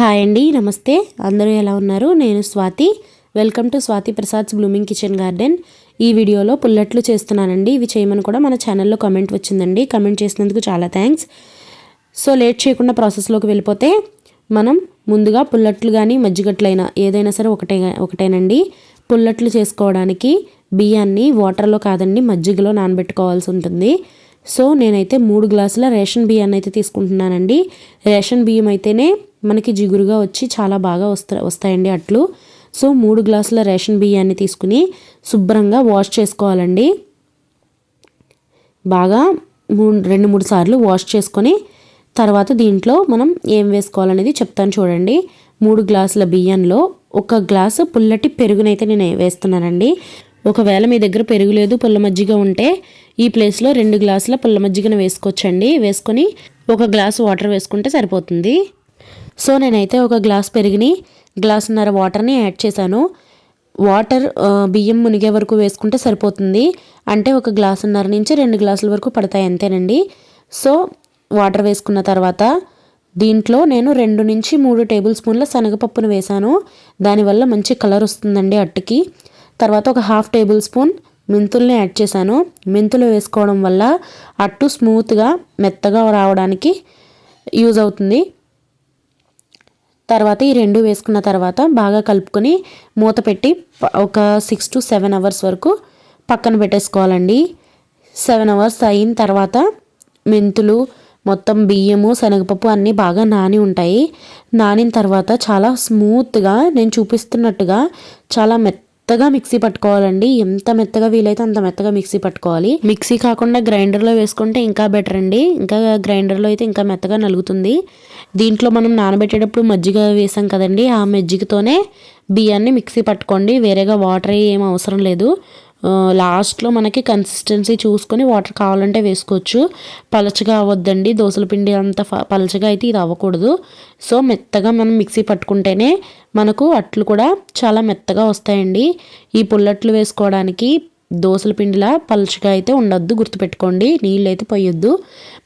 Hi అండి నమస్తే. అందరూ ఎలా ఉన్నారు? నేను Swathi. Welcome to Swathi Prasad's blooming kitchen garden ఈ వీడియోలో పుల్లట్లు చేస్తున్నానండి. ఇవి చేయమని కూడా మన ఛానల్లో కమెంట్ వచ్చిందండి. కమెంట్ చేసినందుకు చాలా థ్యాంక్స్ సో లేట్ చేయకుండా ప్రాసెస్లోకి వెళ్ళిపోతే మనం ముందుగా పుల్లట్లు కానీ మజ్జిగట్లైనా ఏదైనా సరే ఒకటే ఒకటేనండి. పుల్లట్లు చేసుకోవడానికి బియ్యాన్ని వాటర్లో కాదండి మజ్జిగలో నానబెట్టుకోవాల్సి ఉంటుంది. సో నేనైతే మూడు గ్లాసుల రేషన్ బియ్యాన్ని అయితే తీసుకుంటున్నానండి. రేషన్ బియ్యం అయితేనే మనకి జిగురుగా వచ్చి చాలా బాగా వస్తా వస్తాయండి అట్లు. సో మూడు గ్లాసుల రేషన్ బియ్యాన్ని తీసుకుని శుభ్రంగా వాష్ చేసుకోవాలండి. బాగా మూడు రెండు మూడు సార్లు వాష్ చేసుకొని తర్వాత దీంట్లో మనం ఏం వేసుకోవాలనేది చెప్తాను చూడండి. మూడు గ్లాసుల బియ్యంలో ఒక గ్లాసు పుల్లటి పెరుగునైతే నేను వేస్తున్నానండి. ఒకవేళ మీ దగ్గర పెరుగు లేదు పుల్ల మజ్జిగ ఉంటే ఈ ప్లేస్లో రెండు గ్లాసుల పుల్ల మజ్జిగను వేసుకోవచ్చండి. వేసుకొని ఒక గ్లాస్ వాటర్ వేసుకుంటే సరిపోతుంది. సో నేనైతే ఒక గ్లాస్ పెరిగిని గ్లాసున్నర వాటర్ని యాడ్ చేశాను. వాటర్ బియ్యం మునిగే వరకు వేసుకుంటే సరిపోతుంది. అంటే ఒక గ్లాసున్నర నుంచి రెండు గ్లాసుల వరకు పడతాయి అంతేనండి. సో వాటర్ వేసుకున్న తర్వాత దీంట్లో నేను రెండు నుంచి మూడు టేబుల్ స్పూన్ల శనగపప్పును వేశాను. దానివల్ల మంచి కలర్ వస్తుందండి అట్టుకి. తర్వాత ఒక హాఫ్ టేబుల్ స్పూన్ మెంతుల్ని యాడ్ చేశాను. మెంతులు వేసుకోవడం వల్ల అట్టు స్మూత్గా మెత్తగా రావడానికి యూజ్ అవుతుంది. తర్వాత ఈ రెండు వేసుకున్న తర్వాత బాగా కలుపుకొని మూత పెట్టి ఒక సిక్స్ టు సెవెన్ అవర్స్ వరకు పక్కన పెట్టేసుకోవాలండి. సెవెన్ అవర్స్ అయిన తర్వాత మెంతులు మొత్తం బియ్యము శనగపప్పు అన్నీ బాగా నాని ఉంటాయి. నానిన తర్వాత చాలా స్మూత్గా నేను చూపిస్తున్నట్టుగా చాలా మెత్త మెత్తగా మిక్సీ పట్టుకోవాలండి. ఎంత మెత్తగా వీలైతే అంత మెత్తగా మిక్సీ పట్టుకోవాలి. మిక్సీ కాకుండా గ్రైండర్లో వేసుకుంటే ఇంకా బెటర్ అండి. ఇంకా గ్రైండర్లో అయితే ఇంకా మెత్తగా నలుగుతుంది. దీంట్లో మనం నానబెట్టేటప్పుడు మజ్జిగ వేసాం కదండి. ఆ మజ్జిగతోనే బియ్యాన్ని మిక్సీ పట్టుకోండి. వేరేగా వాటర్ ఏం అవసరం లేదు. లాస్ట్లో మనకి కన్సిస్టెన్సీ చూసుకొని వాటర్ కావాలంటే వేసుకోవచ్చు. పలచగా అవ్వద్దండి. దోశల పిండి అంత పలచగా అయితే ఇది అవ్వకూడదు. సో మెత్తగా మనం మిక్సీ పట్టుకుంటేనే మనకు అట్లు కూడా చాలా మెత్తగా వస్తాయండి. ఈ పుల్లట్లు వేసుకోవడానికి దోశల పిండిలా పలచగా అయితే ఉండొద్దు గుర్తుపెట్టుకోండి. నీళ్ళు అయితే పోయొద్దు.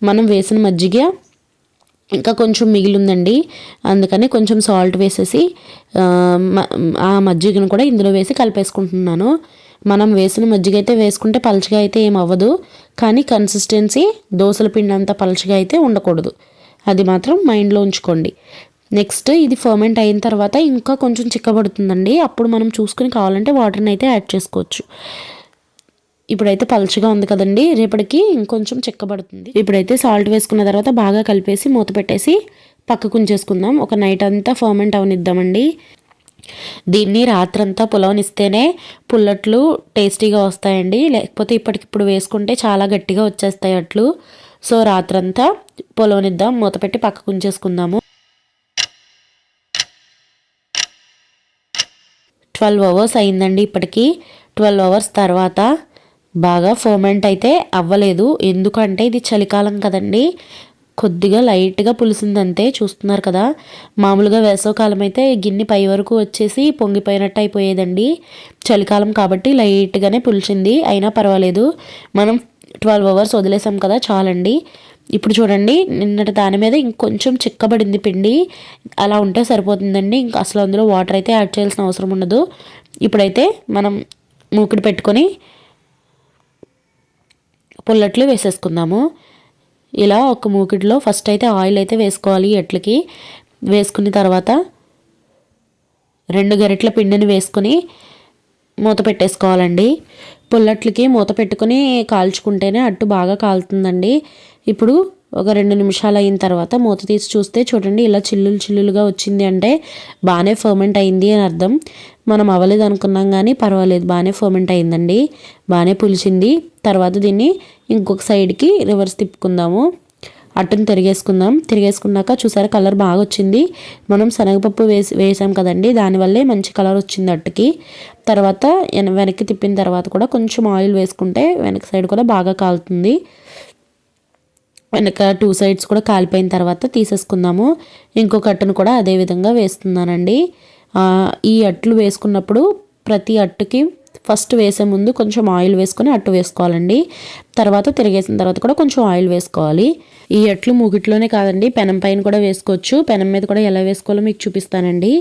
మనం వేసిన మజ్జిగ ఇంకా కొంచెం మిగిలిందండి. అందుకని కొంచెం సాల్ట్ వేసేసి ఆ మజ్జిగను కూడా ఇందులో వేసి కలిపేసుకుంటున్నాను. మనం వేసిన మజ్జిగ అయితే వేసుకుంటే పలచగా అయితే ఏం అవ్వదు. కానీ కన్సిస్టెన్సీ దోశల పిండి అంత పలచగా అయితే ఉండకూడదు. అది మాత్రం మైండ్లో ఉంచుకోండి. నెక్స్ట్ ఇది ఫర్మెంట్ అయిన తర్వాత ఇంకా కొంచెం చిక్కబడుతుందండి. అప్పుడు మనం చూసుకుని కావాలంటే వాటర్ని అయితే యాడ్ చేసుకోవచ్చు. ఇప్పుడైతే పలుచగా ఉంది కదండి. రేపటికి ఇంకొంచెం చిక్కబడుతుంది. ఇప్పుడైతే సాల్ట్ వేసుకున్న తర్వాత బాగా కలిపేసి మూత పెట్టేసి పక్కకు ఉంచేసుకుందాం. ఒక నైట్ అంతా ఫర్మెంట్ అవనిద్దామండి. దీన్ని రాత్రంతా పులవనిస్తేనే పుల్లట్లు టేస్టీగా వస్తాయండి. లేకపోతే ఇప్పటికిప్పుడు వేసుకుంటే చాలా గట్టిగా వచ్చేస్తాయి అట్లు. సో రాత్రంతా పొలవనిద్దాం. మూత పెట్టి పక్కకు ఉంచేసుకుందాము. ట్వెల్వ్ అవర్స్ అయిందండి ఇప్పటికి. ట్వెల్వ్ అవర్స్ తర్వాత బాగా ఫర్మెంట్ అయితే అవ్వలేదు. ఎందుకంటే ఇది చలికాలం కదండి. కొద్దిగా లైట్గా పులిసిందంతే చూస్తున్నారు కదా. మామూలుగా వేసవకాలం అయితే గిన్నె పై వరకు వచ్చేసి పొంగిపోయినట్టు అయిపోయేదండి. చలికాలం కాబట్టి లైట్గానే పులిచింది అయినా పర్వాలేదు. మనం ట్వెల్వ్ అవర్స్ వదిలేసాం కదా చాలండి. ఇప్పుడు చూడండి నిన్నటి దాని మీద ఇంకొంచెం చిక్కబడింది పిండి. అలా ఉంటే సరిపోతుందండి. ఇంకా అసలు అందులో వాటర్ అయితే యాడ్ చేయాల్సిన అవసరం ఉండదు. ఇప్పుడైతే మనం మూకిడి పెట్టుకొని పుల్లట్లు వేసేసుకుందాము. ఇలా ఒక మూకిడిలో ఫస్ట్ అయితే ఆయిల్ అయితే వేసుకోవాలి ఎట్లకి? వేసుకున్న తర్వాత రెండు గరిటల పిండిని వేసుకొని మూత పెట్టేసుకోవాలండి. పుల్లట్లకి మూత పెట్టుకుని కాల్చుకుంటేనే అట్టు బాగా కాలుతుందండి. ఇప్పుడు ఒక రెండు నిమిషాలు అయిన తర్వాత మూత తీసి చూస్తే చూడండి ఇలా చిల్లులు చిల్లులుగా వచ్చింది అంటే బాగానే ఫర్మెంట్ అయింది అని అర్థం. మనం అవ్వలేదు అనుకున్నాం కానీ పర్వాలేదు బాగానే ఫర్మెంట్ అయిందండి. బాగానే పులిచింది. తర్వాత దీన్ని ఇంకొక సైడ్కి రివర్స్ తిప్పుకుందాము. అట్టును తిరిగేసుకుందాం. తిరిగేసుకున్నాక చూసారా కలర్ బాగా వచ్చింది. మనం శనగపప్పు వేసి వేసాం కదండి దానివల్లే మంచి కలర్ వచ్చింది అట్టుకి తర్వాత వెనక్కి తిప్పిన తర్వాత కూడా కొంచెం ఆయిల్ వేసుకుంటే వెనక సైడ్ కూడా బాగా కాలుతుంది. వెనక టూ సైడ్స్ కూడా కాలిపోయిన తర్వాత తీసేసుకుందాము. ఇంకొక అట్టును కూడా అదే విధంగా వేస్తున్నానండి. ఈ అట్లు వేసుకున్నప్పుడు ప్రతి అట్టుకి ఫస్ట్ వేసే ముందు కొంచెం ఆయిల్ వేసుకొని అట్టు వేసుకోవాలండి. తర్వాత తిరిగేసిన తర్వాత కూడా కొంచెం ఆయిల్ వేసుకోవాలి. ఈ అట్లు మూగిట్లోనే కాదండి పెనం పైన కూడా వేసుకోవచ్చు. పెనం మీద కూడా ఎలా వేసుకోవాలో మీకు చూపిస్తానండి.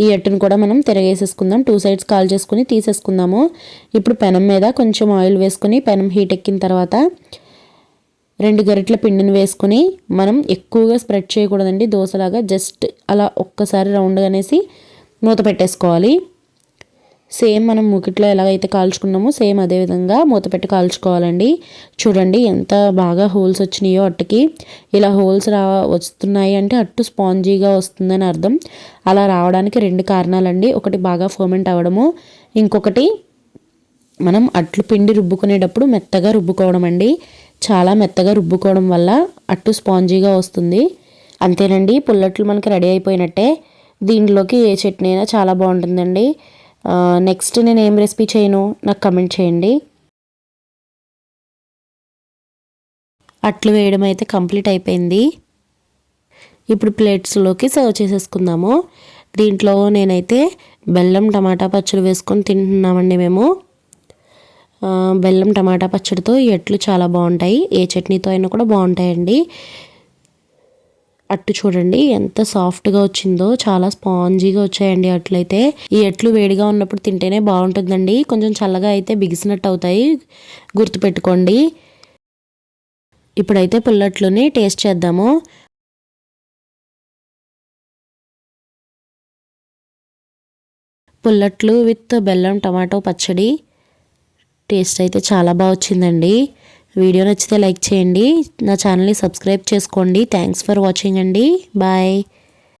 ఈ ఎట్టును కూడా మనం తిరగేసేసుకుందాం. టూ సైడ్స్ కాల్ చేసుకుని తీసేసుకుందాము. ఇప్పుడు పెనం మీద కొంచెం ఆయిల్ వేసుకుని పెనం హీట్ ఎక్కిన తర్వాత రెండు గరిటెల పిండిని వేసుకుని మనం ఎక్కువగా స్ప్రెడ్ చేయకూడదండి. దోశలాగా జస్ట్ అలా ఒక్కసారి రౌండ్ అనేసి మూత పెట్టేసుకోవాలి. సేమ్ మనం ముకిట్లో ఎలాగైతే కాల్చుకున్నామో సేమ్ అదే విధంగా మూత పెట్టి కాల్చుకోవాలండి. చూడండి ఎంత బాగా హోల్స్ వచ్చినాయో అట్టుకి. ఇలా హోల్స్ రా వస్తున్నాయి అంటే అట్టు స్పాంజీగా వస్తుందని అర్థం. అలా రావడానికి రెండు కారణాలండి. ఒకటి బాగా ఫర్మెంట్ అవ్వడము. ఇంకొకటి మనం అట్లు పిండి రుబ్బుకునేటప్పుడు మెత్తగా రుబ్బుకోవడం అండి. చాలా మెత్తగా రుబ్బుకోవడం వల్ల అట్టు స్పాంజీగా వస్తుంది. అంతేనండి పుల్లట్లు మనకి రెడీ అయిపోయినట్టే. దీంట్లోకి ఏ చట్నీ అయినా చాలా బాగుంటుందండి. నెక్స్ట్ నేను ఏం రెసిపీ చేయను నాకు కమెంట్ చేయండి. అట్లు వేయడం అయితే కంప్లీట్ అయిపోయింది. ఇప్పుడు ప్లేట్స్లోకి సర్వ్ చేసేసుకుందాము. దీంట్లో నేనైతే బెల్లం టమాటా పచ్చడి వేసుకొని తింటున్నామండి మేము. బెల్లం టమాటా పచ్చడితో ఈ ఎట్లు చాలా బాగుంటాయి. ఏ చట్నీతో అయినా కూడా బాగుంటాయండి. అట్టు చూడండి ఎంత సాఫ్ట్గా వచ్చిందో చాలా స్పాంజీగా వచ్చాయండి అట్లయితే. ఈ ఎట్లు వేడిగా ఉన్నప్పుడు తింటేనే బాగుంటుందండి. కొంచెం చల్లగా అయితే బిగిసినట్టు అవుతాయి. గుర్తుపెట్టుకోండి ఇప్పుడైతే పుల్లట్లుని టేస్ట్ చేద్దాము. పుల్లట్లు విత్ బెల్లం టమాటో పచ్చడి. టేస్ట్ అయితే చాలా బాగా వచ్చిందండి. వీడియో నచ్చితే లైక్ చేయండి. నా ఛానల్ని సబ్స్క్రైబ్ చేసుకోండి. థ్యాంక్స్ ఫర్ వాచింగ్ అండి. బాయ్